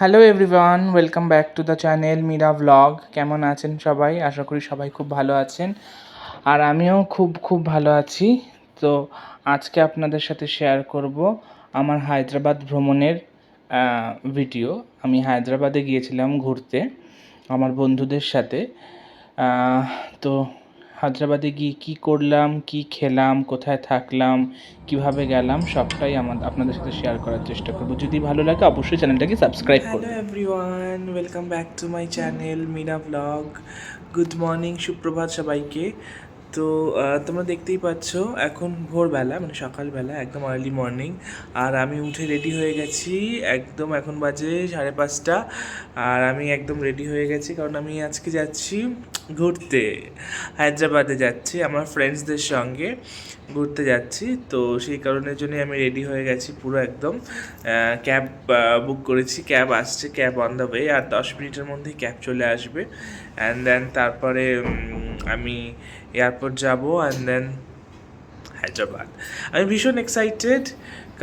Hello everyone welcome back to the channel Mira vlog কেমন আছেন সবাই? আশা করি সবাই খুব ভালো আছেন। আর আমিও খুব খুব ভালো আছি। তো আজকে আপনাদের সাথে শেয়ার করব আমার হায়দ্রাবাদ ভ্রমণের ভিডিও আমি হায়দ্রাবাদে গিয়েছিলাম ঘুরতে আমার বন্ধুদের সাথে। তো হায়দ্রাবাদে গিয়ে কী করলাম কী খেলাম কোথায় থাকলাম কীভাবে গেলাম সবটাই আমার আপনাদের সাথে শেয়ার করার চেষ্টা করব। যদি ভালো লাগে অবশ্যই চ্যানেলটাকে সাবস্ক্রাইব করুন hello everyone welcome back to my channel Meena blog good morning সুপ্রভাত সবাইকে। তো তোমরা দেখতেই পাচ্ছ, এখন ভোরবেলা মানে সকালবেলা, একদম আর্লি মর্নিং আর আমি উঠে রেডি হয়ে গেছি, একদম এখন বাজে সাড়ে পাঁচটা, আর আমি একদম রেডি হয়ে গেছি, কারণ আমি আজকে যাচ্ছি ঘুরতে, হায়দ্রাবাদে যাচ্ছি, আমার ফ্রেন্ডসদের সঙ্গে ঘুরতে যাচ্ছি, তো সেই কারণের জন্য আমি রেডি হয়ে গেছি পুরো একদম ক্যাব বুক করেছি ক্যাব আসছে ক্যাব অন দ্য ওয়ে আর দশ মিনিটের মধ্যেই ক্যাব চলে আসবে অ্যান্ড দেন তারপরে আমি এয়ারপোর্ট যাব অ্যান্ড দেন হায়দ্রাবাদ। আমি ভীষণ এক্সাইটেড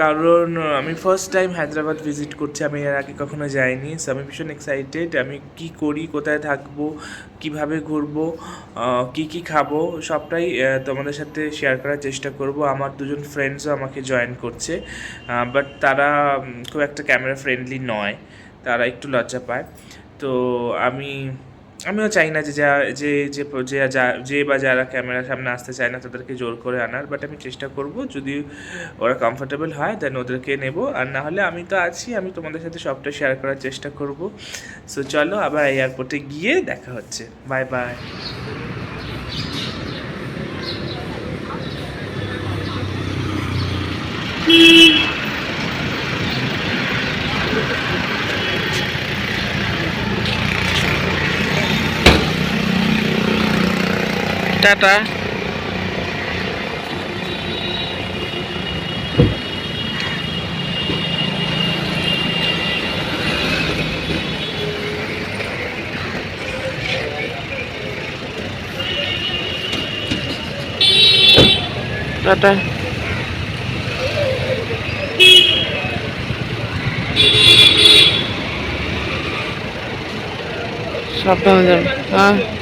কারণ আমি ফার্স্ট টাইম হায়দ্রাবাদ ভিজিট করছি, আমি এর আগে কখনো যাইনি সো আমি ভীষণ এক্সাইটেড আমি কি করি, কোথায় থাকব, কীভাবে ঘুরবো কি কি খাব, সবটাই তোমাদের সাথে শেয়ার করার চেষ্টা করব। আমার দুজন ফ্রেন্ডসও আমাকে জয়েন করছে বাট তারা খুব একটা ক্যামেরা ফ্রেন্ডলি নয়, তারা একটু লজ্জা পায়। তো আমি আমিও চাই না যে যা, যে যে যে, যা- যে বা যারা ক্যামেরার সামনে আসতে চায় না তাদেরকে জোর করে আনার বাট আমি চেষ্টা করব যদি ওরা কমফোর্টেবল হয় দেন ওদেরকে নেব। আর না হলে আমি তো আছি, আমি তোমাদের সাথে সবটা শেয়ার করার চেষ্টা করব। সো চলো আবার এয়ারপোর্টে গিয়ে দেখা হচ্ছে। বাই বাই টাটা টাটা সাবধানে যাবে হ্যাঁ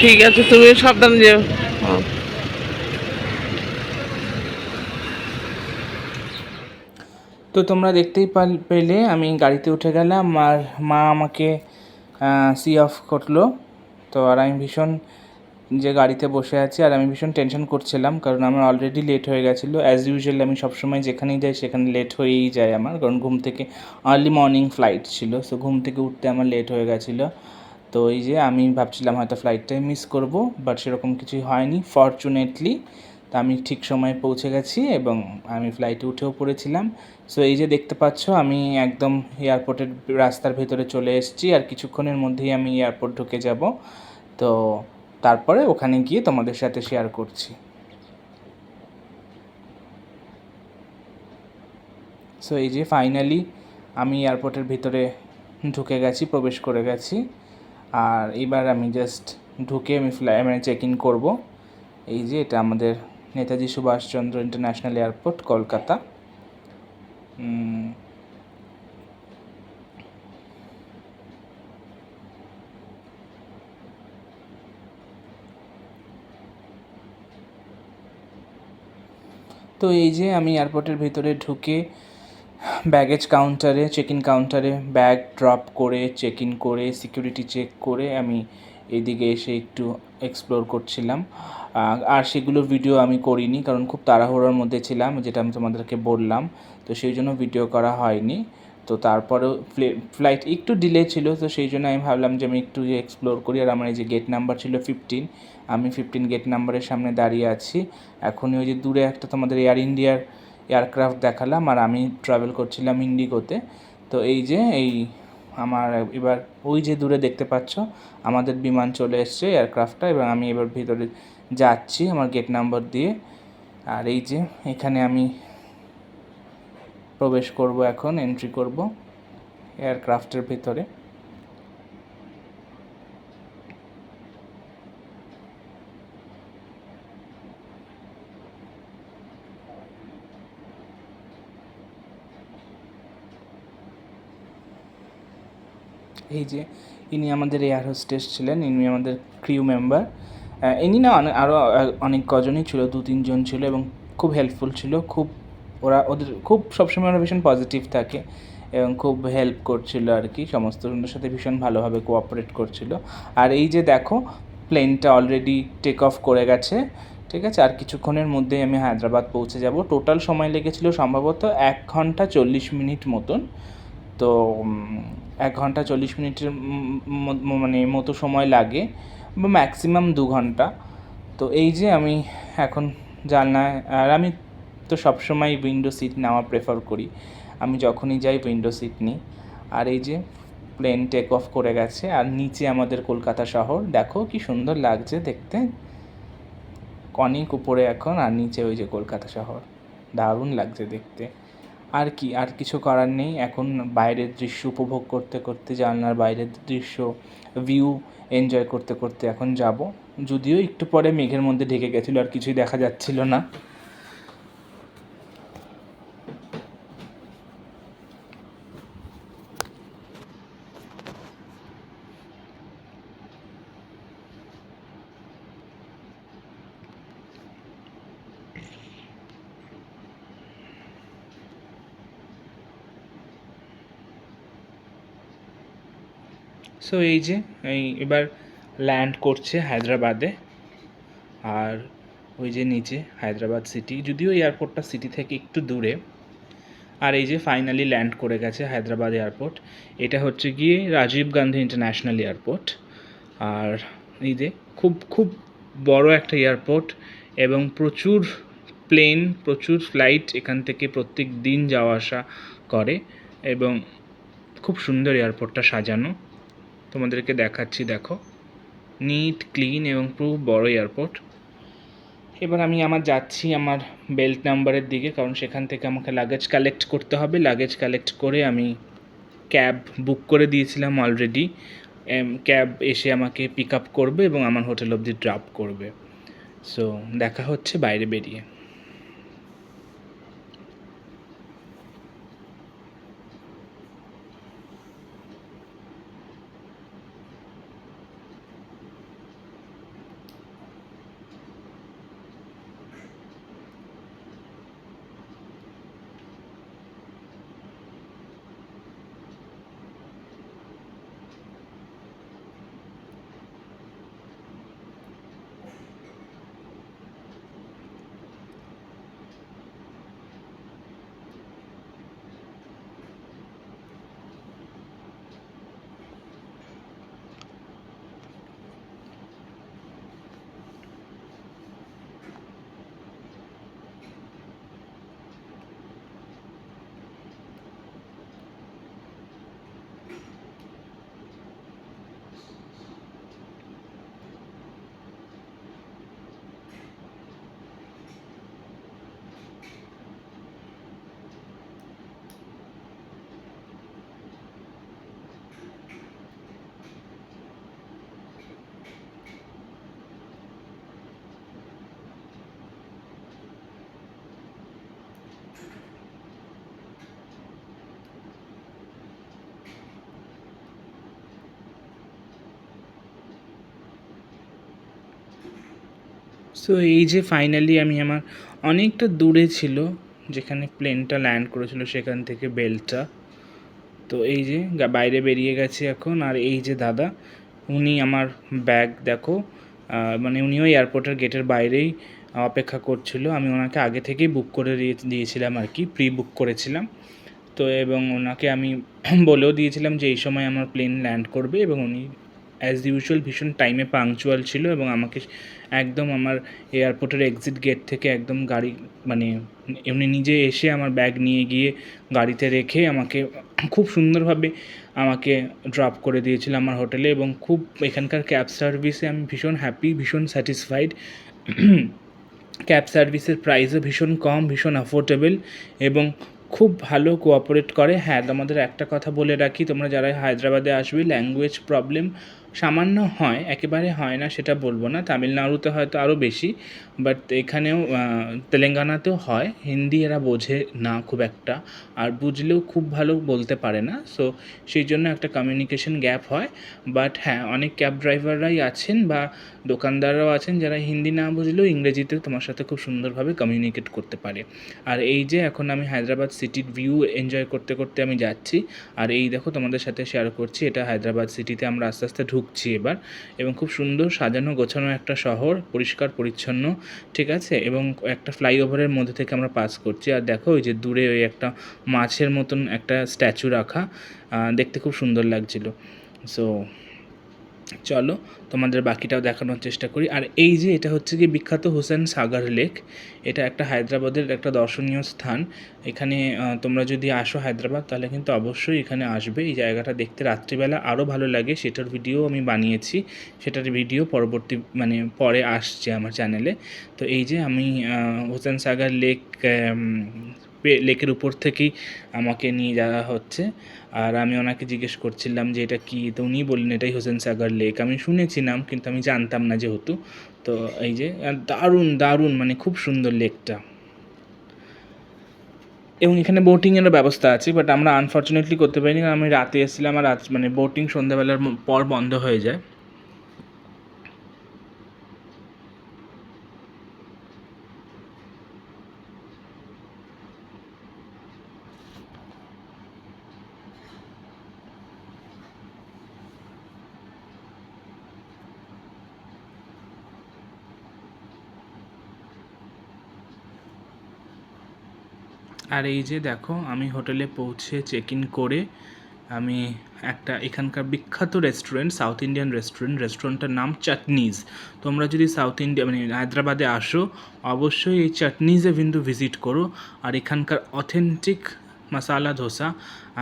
ঠিক আছে তুমি সাবধানে যেও। তো তোমরা দেখতেই পেলে আমি গাড়িতে উঠে গেলাম, আর মা আমাকে সি অফ করল। তো আর আমি ভীষণ যে গাড়িতে বসে আছি, আর আমি ভীষণ টেনশন করছিলাম, কারণ আমার অলরেডি লেট হয়ে গেছিল। অ্যাজ ইউজুয়াল আমি সবসময় যেখানেই যাই, সেখানে লেট হয়েই যায় আমার, কারণ ঘুম থেকে আর্লি মর্নিং ফ্লাইট ছিল। সো ঘুম থেকে উঠতে আমার লেট হয়ে গেছিল। তো এই যে আমি ভাবছিলাম হয়তো ফ্লাইটটাই মিস করব বাট সেরকম কিছুই হয়নি ফর্চুনেটলি তো আমি ঠিক সময়ে পৌঁছে গেছি এবং আমি ফ্লাইটে উঠেও পড়েছিলাম। সো এই যে দেখতে পাচ্ছ, আমি একদম এয়ারপোর্টের রাস্তার ভেতরে চলে এসেছি আর কিছুক্ষণের মধ্যেই আমি এয়ারপোর্ট ঢুকে যাব। তো তারপরে ওখানে গিয়ে তোমাদের সাথে শেয়ার করছি। সো এই যে ফাইনালি আমি এয়ারপোর্টের ভিতরে ঢুকে গেছি, প্রবেশ করে গেছি। আর এবার আমি জাস্ট ঢুকে আমি ফ্লাই মানে চেক ইন করব। এই যে এটা আমাদের নেতাজি সুভাষচন্দ্র ইন্টারন্যাশনাল এয়ারপোর্ট কলকাতা। তো এই যে আমি এয়ারপোর্টের ভিতরে ঢুকে ব্যাগেজ কাউন্টারে চেক ইন কাউন্টারে ব্যাগ ড্রপ করে চেক ইন করে সিকিউরিটি চেক করে আমি এদিকে এসে একটু এক্সপ্লোর করছিলাম। আর সেগুলো ভিডিও আমি করিনি কারণ খুব তাড়াহুড়োর মধ্যে ছিলাম, যেটা আমি তোমাদেরকে বললাম। তো সেই জন্য ভিডিও করা হয়নি। তো তারপরেও ফ্লাইট একটু ডিলে ছিল, তো সেই জন্য আমি ভাবলাম যে আমি একটু এক্সপ্লোর করি। আর আমার এই যে গেট নাম্বার ছিল ফিফটিন আমি ফিফটিন গেট নাম্বারের সামনে দাঁড়িয়ে আছি। এখনই ওই যে দূরে একটা তোমাদের এয়ার ইন্ডিয়ার এয়ারক্রাফট দেখালাম আর আমি ট্রাভেল করছিলাম ইন্ডিগোতে তো এই যে, এই আমার এবার ওই যে দূরে দেখতে পাচ্ছ, আমাদের বিমান চলে এসছে এয়ারক্রাফটটা এবং আমি এবার ভিতরে যাচ্ছি আমার গেট নাম্বার দিয়ে। আর এই যে, এখানে আমি প্রবেশ করব এখন এন্ট্রি করব এয়ারক্রাফটের ভিতরে। এই যে, ইনি আমাদের এয়ার হোস্টেস ছিলেন, ইনি আমাদের ক্রিউ মেম্বার ইনি না আরও অনেক কজনই ছিল, দু তিনজন ছিল এবং খুব হেল্পফুল ছিল। খুব ওরা ওদের, খুব সবসময় ওরা ভীষণ পজিটিভ থাকে এবং খুব হেল্প করছিল আর কি। সমস্ত জনের সাথে ভীষণ ভালোভাবে কোঅপারেট করছিল। আর এই যে দেখো প্লেনটা অলরেডি টেক অফ করে গেছে, ঠিক আছে? আর কিছুক্ষণের মধ্যেই আমি হায়দ্রাবাদ পৌঁছে যাব। টোটাল সময় লেগেছিল সম্ভবত এক ঘণ্টা চল্লিশ মিনিট মতন। তো এক ঘণ্টা চল্লিশ মিনিটের মানে মতো সময় লাগে, বা ম্যাক্সিমাম দু ঘণ্টা। তো এই যে আমি এখন জানলায়, আর আমি তো সবসময় উইন্ডো সিট নেওয়া প্রেফার করি। আমি যখনই যাই উইন্ডো সিট নিই। আর এই যে প্লেন টেক অফ করে গেছে, আর নিচে আমাদের কলকাতা শহর। দেখো কি সুন্দর লাগছে দেখতে। অনেক উপরে এখন, আর নিচে ওই যে কলকাতা শহর। দারুণ লাগছে দেখতে। আর কি, আর কিছু করার নেই। এখন বাইরের দৃশ্য উপভোগ করতে করতে, জানলার বাইরের দৃশ্য ভিউ এনজয় করতে করতে এখন যাব। যদিও একটু পরে মেঘের মধ্যে ঢেকে গেছিল, আর কিছুই দেখা যাচ্ছিল না। সো এই যে, এই এবার ল্যান্ড করছে হায়দ্রাবাদে। আর ওই যে নিচে, হায়দ্রাবাদ সিটি যদিও এয়ারপোর্টটা সিটি থেকে একটু দূরে। আর এই যে ফাইনালি ল্যান্ড করে গেছে হায়দ্রাবাদ এয়ারপোর্ট এটা হচ্ছে গিয়ে রাজীব গান্ধী ইন্টারন্যাশনাল এয়ারপোর্ট আর এই যে, খুব খুব বড় একটা এয়ারপোর্ট এবং প্রচুর প্লেন প্রচুর ফ্লাইট এখান থেকে প্রত্যেক দিন যাওয়া আসা করে এবং খুব সুন্দর এয়ারপোর্টটা সাজানো। তোমাদেরকে দেখাচ্ছি, দেখো। নিট ক্লিন এবং পুরো বড় এয়ারপোর্ট এবার আমি আমার যাচ্ছি আমার বেল্ট নাম্বারের দিকে, কারণ সেখান থেকে আমাকে লাগেজ কালেক্ট করতে হবে। লাগেজ কালেক্ট করে আমি ক্যাব বুক করে দিয়েছিলাম অলরেডি ক্যাব এসে আমাকে পিক আপ করবে এবং আমার হোটেল অবধি ড্রপ করবে। সো দেখা হচ্ছে, বাইরে বেরিয়ে। সো এই যে ফাইনালি আমি আমার অনেকটা দূরে ছিল, যেখানে প্লেনটা ল্যান্ড করেছিল সেখান থেকে বেলটা তো এই যে বাইরে বেরিয়ে গেছে এখন, আর এই যে দাদা, উনি আমার ব্যাগ দেখো মানে উনিও এয়ারপোর্টের গেটের বাইরেই অপেক্ষা করছিল। আমি ওনাকে আগে থেকেই বুক করে দিয়ে- দিয়েছিলাম আর কি প্রি বুক করেছিলাম। তো এবং ওনাকে আমি বলেও দিয়েছিলাম যে এই সময় আমার প্লেন ল্যান্ড করবে এবং উনি অ্যাজ ইউজুয়াল ভীষণ টাইমে পাংচুয়াল ছিল এবং আমাকে একদম আমার এয়ারপোর্টের এক্সিট গেট থেকে একদম গাড়ি মানে এমনি নিজে এসে আমার ব্যাগ নিয়ে গিয়ে গাড়িতে রেখে আমাকে খুব সুন্দরভাবে আমাকে ড্রপ করে দিয়েছিল আমার হোটেলে এবং খুব এখানকার ক্যাব সার্ভিসে আমি ভীষণ হ্যাপি ভীষণ স্যাটিসফাইড ক্যাব সার্ভিসের প্রাইসও ভীষণ কম, ভীষণ অ্যাফোর্ডেবল এবং খুব ভালো কোঅপারেট করে। হ্যাঁ তোমাদের একটা কথা বলে রাখি, তোমরা যারা হায়দ্রাবাদে আসবে ল্যাঙ্গুয়েজ প্রবলেম সামান্য হয়, একেবারে হয় না, সেটা বলব না। তামিলনাড়ুতে হয়তো আরও বেশি বাট এখানেও তেলেঙ্গানাতেও হয়। হিন্দি এরা বোঝে না খুব একটা, আর বুঝলেও খুব ভালো বলতে পারে না। সো সেই জন্য একটা কমিউনিকেশন গ্যাপ হয়। বাট হ্যাঁ অনেক ক্যাব ড্রাইভাররাই আছেন বা দোকানদাররাও আছেন যারা হিন্দি না বুঝলেও ইংরেজিতে তোমার সাথে খুব সুন্দরভাবে কমিউনিকেট করতে পারে। আর এই যে এখন আমি হায়দ্রাবাদ সিটির ভিউ এনজয় করতে করতে আমি যাচ্ছি, আর এই দেখো তোমাদের সাথে শেয়ার করছি, এটা হায়দ্রাবাদ সিটিতে আমরা আস্তে আস্তে ঢুকছি এবার। এবং খুব সুন্দর সাজানো গোছানো একটা শহর, পরিষ্কার, পরিচ্ছন্ন, ঠিক আছে? এবং একটা ফ্লাইওভারের মধ্যে থেকে আমরা পাস করছি। আর দেখো, ওই যে দূরে ওই একটা মাছের মতন একটা স্ট্যাচু রাখা। দেখতে খুব সুন্দর লাগছিল। সো চলো তোমাদের বাকিটাও দেখানোর চেষ্টা করি। আর এই যে এটা হচ্ছে কি বিখ্যাত হোসেন সাগর লেক, এটা একটা হায়দ্রাবাদের একটা দর্শনীয় স্থান। এখানে তোমরা যদি আসো হায়দ্রাবাদ তাহলে কিন্তু অবশ্যই এখানে আসবে। এই জায়গাটা দেখতে রাত্রিবেলা আরও ভালো লাগে। সেটার ভিডিও আমি বানিয়েছি। সেটার ভিডিও পরবর্তী মানে পরে আসছে আমার চ্যানেলে। তো এই যে আমি হোসেন সাগর লেক লেকের উপর থেকেই আমাকে নিয়ে যাওয়া হচ্ছে। আর আমি ওনাকে জিজ্ঞেস করছিলাম যে এটা কী? তো উনি বললেন, এটাই হোসেন সাগর লেক। আমি শুনেছি নাম, কিন্তু আমি জানতাম না যেহেতু। তো এই যে দারুণ দারুণ মানে খুব সুন্দর লেকটা। এবং এখানে বোটিংয়েরও ব্যবস্থা আছে বাট আমরা আনফর্চুনেটলি করতে পারিনি। কারণ আমি রাতে এসেছিলাম আর রাত মানে বোটিং সন্ধ্যাবেলার পর বন্ধ হয়ে যায়। আর এই যে দেখো, আমি হোটেলে পৌঁছে চেক ইন করে আমি একটা এখানকার বিখ্যাত রেস্টুরেন্ট সাউথ ইন্ডিয়ান রেস্টুরেন্ট রেস্টুরেন্টটার নাম চাটনিজ তোমরা যদি সাউথ ইন্ডিয়া মানে হায়দ্রাবাদে আসো, অবশ্যই এই চাটনিজে কিন্তু ভিজিট করো। আর এখানকার অথেন্টিক মশালা ধোসা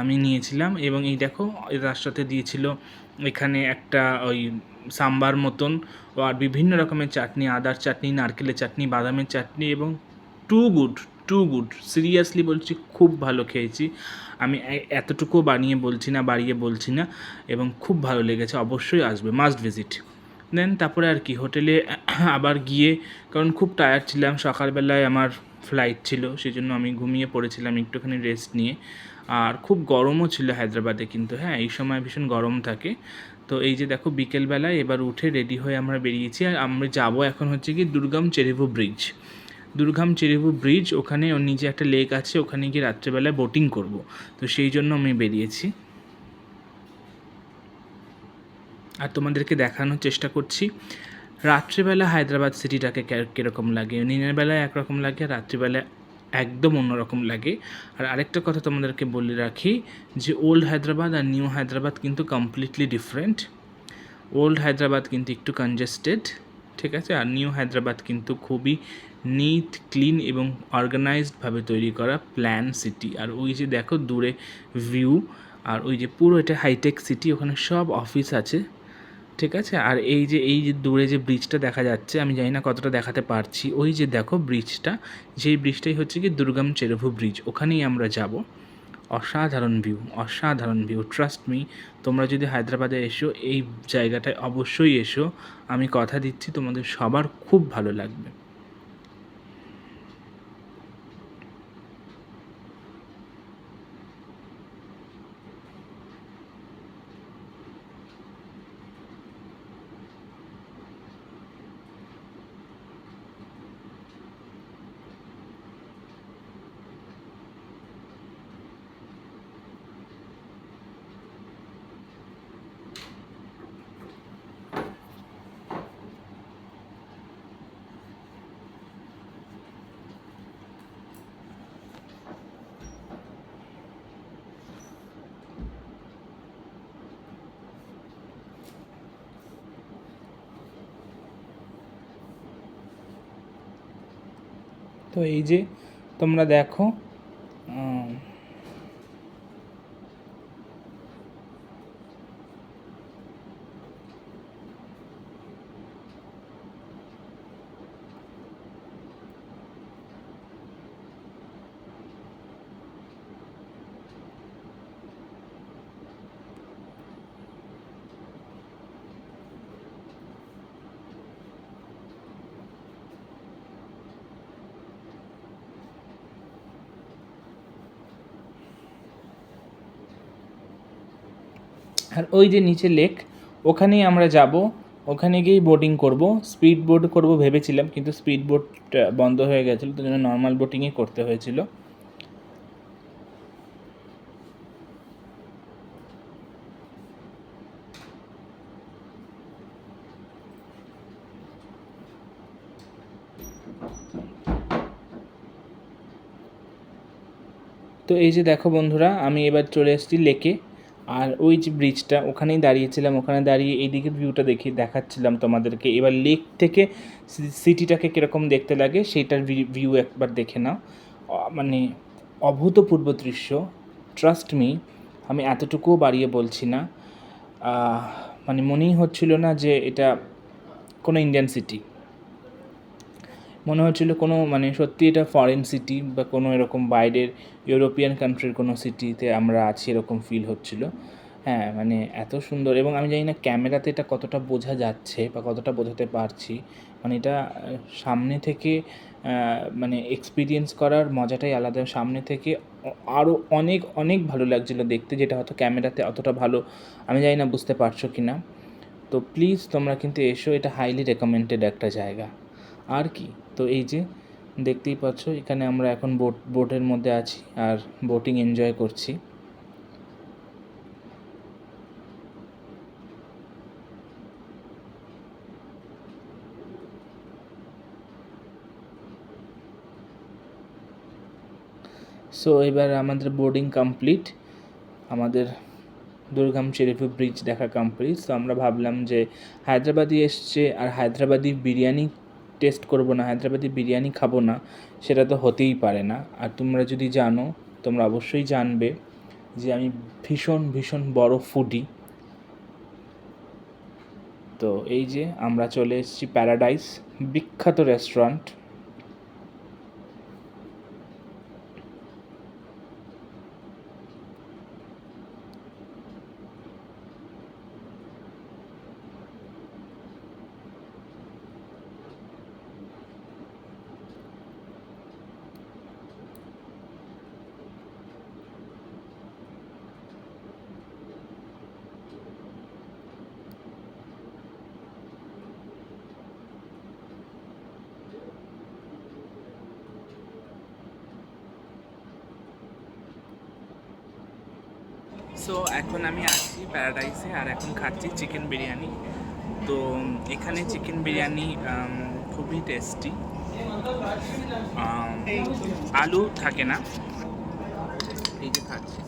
আমি নিয়েছিলাম এবং এই দেখো তার সাথে দিয়েছিল এখানে একটা ওই সাম্বার মতন আর বিভিন্ন রকমের চাটনি, আদার চাটনি, নারকেলের চাটনি, বাদামের চাটনি এবং too good too good seriously বলছি, খুব ভালো খেয়েছি। আমি এতটুকু বানিয়ে বলছি না, বাড়িয়ে বলছি না, এবং খুব ভালো লেগেছে, অবশ্যই আসবে মাস্ট ভিজিট দেন তারপরে আর কি, হোটেলে আবার গিয়ে, কারণ খুব টায়ার্ড ছিলাম, সকালবেলায় আমার ফ্লাইট ছিল সেই জন্য আমি ঘুমিয়ে পড়েছিলাম, একটুখানি রেস্ট নিয়ে। আর খুব গরমও ছিল হায়দ্রাবাদে, কিন্তু হ্যাঁ এই সময় ভীষণ গরম থাকে। তো এই যে দেখো, বিকেলবেলায় এবার উঠে রেডি হয়ে আমরা বেরিয়েছি, আর আমরা যাব এখন হচ্ছে কি দুর্গম চেরিভু ব্রিজ দুর্গাম চেরিভু ব্রিজ, ওখানে ওর নিচে একটা লেক আছে, ওখানে গিয়ে রাত্রেবেলায় বোটিং করব। তো সেই জন্য আমি বেরিয়েছি। আর তোমাদেরকে দেখানোর চেষ্টা করছি। রাত্রিবেলা হায়দ্রাবাদ সিটিটাকে কীরকম লাগে? দিনের বেলায় একরকম লাগে আর রাত্রিবেলায় একদম অন্যরকম লাগে। আর আরেকটা কথা তোমাদেরকে বলে রাখি যে ওল্ড হায়দ্রাবাদ আর নিউ হায়দ্রাবাদ কিন্তু কমপ্লিটলি ডিফারেন্ট ওল্ড হায়দ্রাবাদ কিন্তু একটু কনজেস্টেড ঠিক আছে? আর নিউ হায়দ্রাবাদ কিন্তু খুবই নিট ক্লিন এবং অর্গানাইজডভাবে তৈরি করা প্ল্যান সিটি আর ওই যে দেখো দূরে ভিউ আর ওই যে পুরো এটা হাইটেক সিটি ওখানে সব অফিস আছে, ঠিক আছে? আর এই যে এই যে দূরে যে ব্রিজটা দেখা যাচ্ছে, আমি জানি না কতটা দেখাতে পারছি, ওই যে দেখো ব্রিজটা যেই ব্রিজটাই হচ্ছে কি দুর্গম চেরভু ব্রিজ ওখানেই আমরা যাব। অসাধারণ ভিউ অসাধারণ ভিউ ট্রাস্ট মি তোমরা যদি হায়দ্রাবাদে এসো, এই জায়গাটায় অবশ্যই এসো, আমি কথা দিচ্ছি, তোমাদের সবার খুব ভালো লাগবে। তো এই যে তোমরা দেখো আর ওই যে নিচে লেক ওখানেই আমরা যাব। ওখানে গিয়েই বোটিং করব। স্পিড বোট করব ভেবেছিলাম, কিন্তু স্পিড বোট বন্ধ হয়ে গেছিল, তো জন্য নর্মাল বোটিংই করতে হয়েছিল। তো এই যে দেখো বন্ধুরা, আমি এবার চলে এসেছি লেকে আর ওই যে ব্রিজটা ওখানেই দাঁড়িয়েছিলাম, ওখানে দাঁড়িয়ে এইদিকের ভিউটা দেখি, দেখাচ্ছিলাম তোমাদেরকে। এবার লেক থেকে সিটিটাকে কীরকম দেখতে লাগে, সেইটার ভিউ একবার দেখে নাও। মানে অভূতপূর্ব দৃশ্য। ট্রাস্ট মি আমি এতটুকুও বাড়িয়ে বলছি না। মানে মনেই হচ্ছিল না যে এটা কোনো ইন্ডিয়ান সিটি মনে হচ্ছিল কোনো মানে সত্যি এটা ফরেন সিটি বা কোনো এরকম বাইরের ইউরোপিয়ান কান্ট্রির কোনো সিটিতে আমরা আছি এরকম ফিল হচ্ছিল। হ্যাঁ মানে এত সুন্দর এবং আমি জানি না ক্যামেরাতে এটা কতটা বোঝা যাচ্ছে বা কতটা বোঝাতে পারছি। মানে এটা সামনে থেকে মানে এক্সপিরিয়েন্স করার মজাটাই আলাদা। সামনে থেকে আরও অনেক অনেক ভালো লাগছিল দেখতে যেটা হয়তো ক্যামেরাতে অতটা ভালো আমি জানি না বুঝতে পারছ কি না তো প্লিজ তোমরা কিন্তু এসো, এটা হাইলি রেকমেন্ডেড একটা জায়গা। আর কি? তো এই যে দেখতেই পাচ্ছ, এখানে আমরা এখন বোট, বোটের মধ্যে আছি আর বোটিং এনজয় করছি। সো এবার আমাদের বোর্ডিং কমপ্লিট আমাদের দুর্গাম চেরিপু ব্রিজ দেখা কমপ্লিট তো আমরা ভাবলাম যে হায়দ্রাবাদি এসছে আর হায়দ্রাবাদি বিরিয়ানি টেস্ট করব না, হায়দ্রাবাদি বিরিয়ানি খাব না, সেটা তো হতেই পারে না। আর তোমরা যদি জানো, তোমরা অবশ্যই জানবে যে আমি ভীষণ ভীষণ বড় ফুডি তো এই যে আমরা চলে এসেছি প্যারাডাইস বিখ্যাত রেস্টুরেন্ট সো এখন আমি আছি প্যারাডাইসে আর এখন খাচ্ছি চিকেন বিরিয়ানি। তো এখানে চিকেন বিরিয়ানি খুবই টেস্টি। আলু থাকে না। এই যে খাচ্ছি।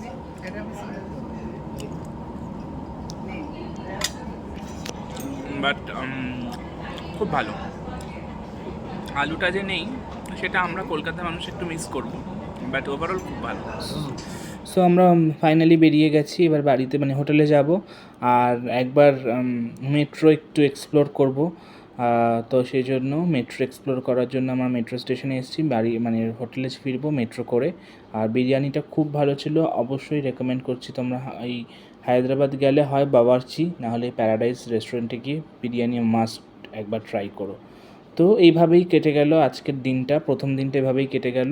বাট খুব ভালো। আলুটা যে নেই, সেটা আমরা কলকাতার মানুষ একটু মিস করব। বাট ওভারঅল খুব ভালো। সো আমরা ফাইনালি বেরিয়ে গেছি। এবার বাড়িতে মানে হোটেলে যাব। আর একবার মেট্রো একটু এক্সপ্লোর করব। তো সেই জন্য মেট্রো এক্সপ্লোর করার জন্য আমরা মেট্রো স্টেশনে এসেছি। বাড়ি মানে হোটেলে ফিরবো মেট্রো করে। আর বিরিয়ানিটা খুব ভালো ছিল। অবশ্যই রেকমেন্ড করছি তোমরা। এই হায়দ্রাবাদ গেলে হয় বাবারচি। নাহলে প্যারাডাইস রেস্টুরেন্টে গিয়ে বিরিয়ানি মাস্ট একবার ট্রাই করো। তো এইভাবেই কেটে গেল আজকের দিনটা। প্রথম দিনটা এভাবেই কেটে গেল।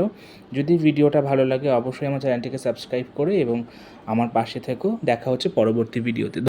যদি ভিডিওটা ভালো লাগে অবশ্যই আমার চ্যানেলটিকে সাবস্ক্রাইব করে এবং আমার পাশে থেকেও দেখা হচ্ছে পরবর্তী ভিডিওতে।